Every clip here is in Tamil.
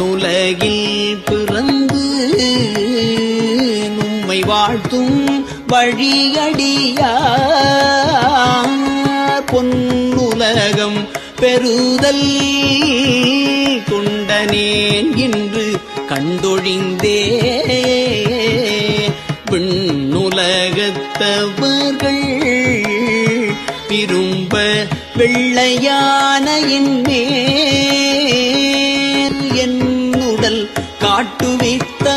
நுலகில் பிறந்து நும்மை வாழ்த்தும் வழியடியார் பொன்னுலகம் பெறுதல் கொண்டனேன் என்று கண்டொழிந்தே விண்ணுலகத்தவர்கள் திரும்ப வெள்ளையான மேல் காட்டுவித்தான்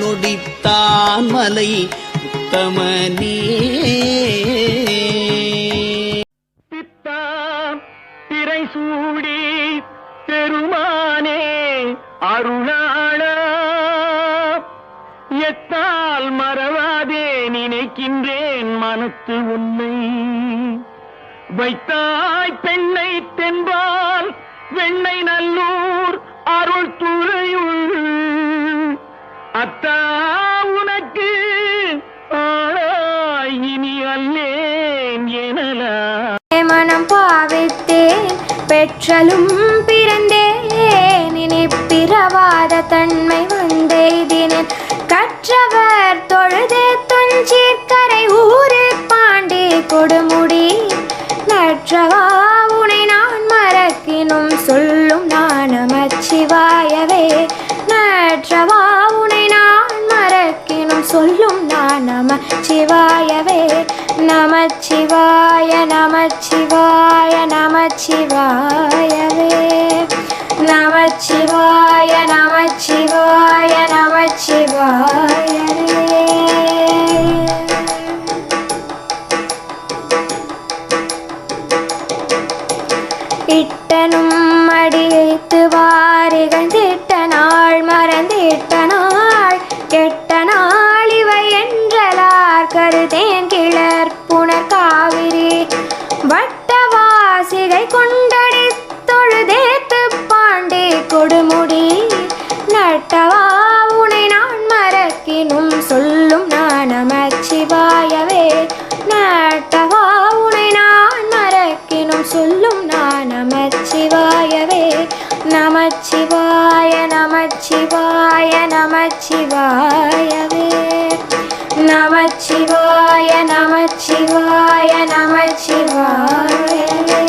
நொடித்தான் மலை உத்தமனே. பித்தான் திரை சூடி பெருமானே அருளாளா. எத்தால் மறவாதே நினைக்கின்றேன் மனத்து உன்னை. வைத்தாய் பெண்ணை தென்பால் வெண்ணை நல்லூர் மனம் பாவித்தேன் பெற்றலும் பிறந்தேன் இனி பிறவாத தன்மை வந்தெய்தினேன் கற்றவர் தொழுதே துஞ்சீர்க்கரை ஊரு பாண்டி கொடுமுடி. நற்றவா உனை நான் மறக்கினும் சொல்லும் நான் நமச்சிவாயவே நற்றவா உனை நான் மறக்கினும் சொல்லும் நான் நமச்சிவாயவே நமச்சிவாய நமச்சிவாய நமச்சிவாயவே. நமச்சிவாய நமச்சிவாய நமச்சிவாயவே. இட்டனும் அடியைத்து திட்ட நாள் மறந்திட்ட நாள் கெட்ட நாள். நமச்சிவாய நமச்சிவாய நமச்சிவாயவே. நமச்சிவாய நமச்சிவாய நமச்சிவாயவே.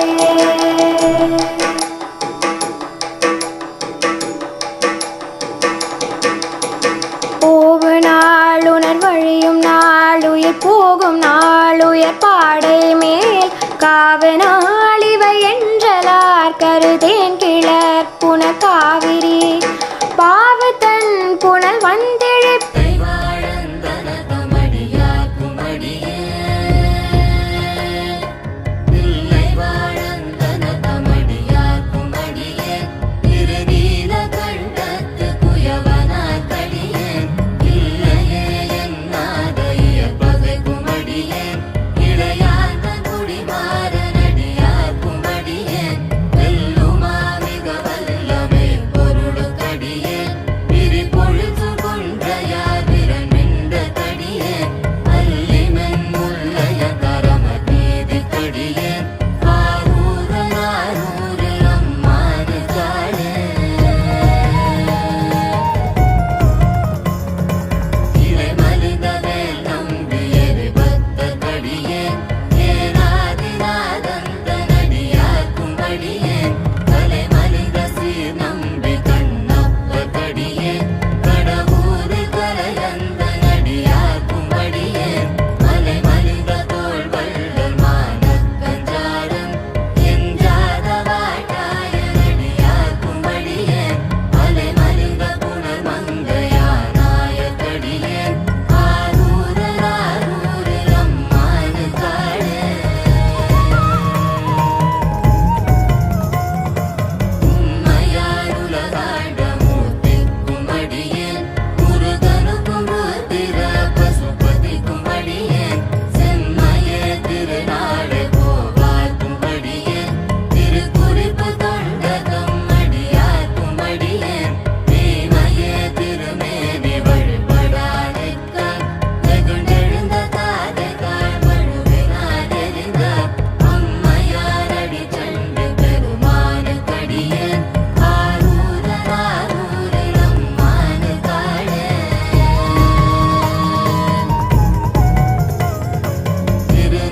போவு நாளுணர் வழியும் நாளுயிர் போகும் நாளுயர் பாடை மேல் காவனா தேன் கிளர் புன காவிரி பாவு புன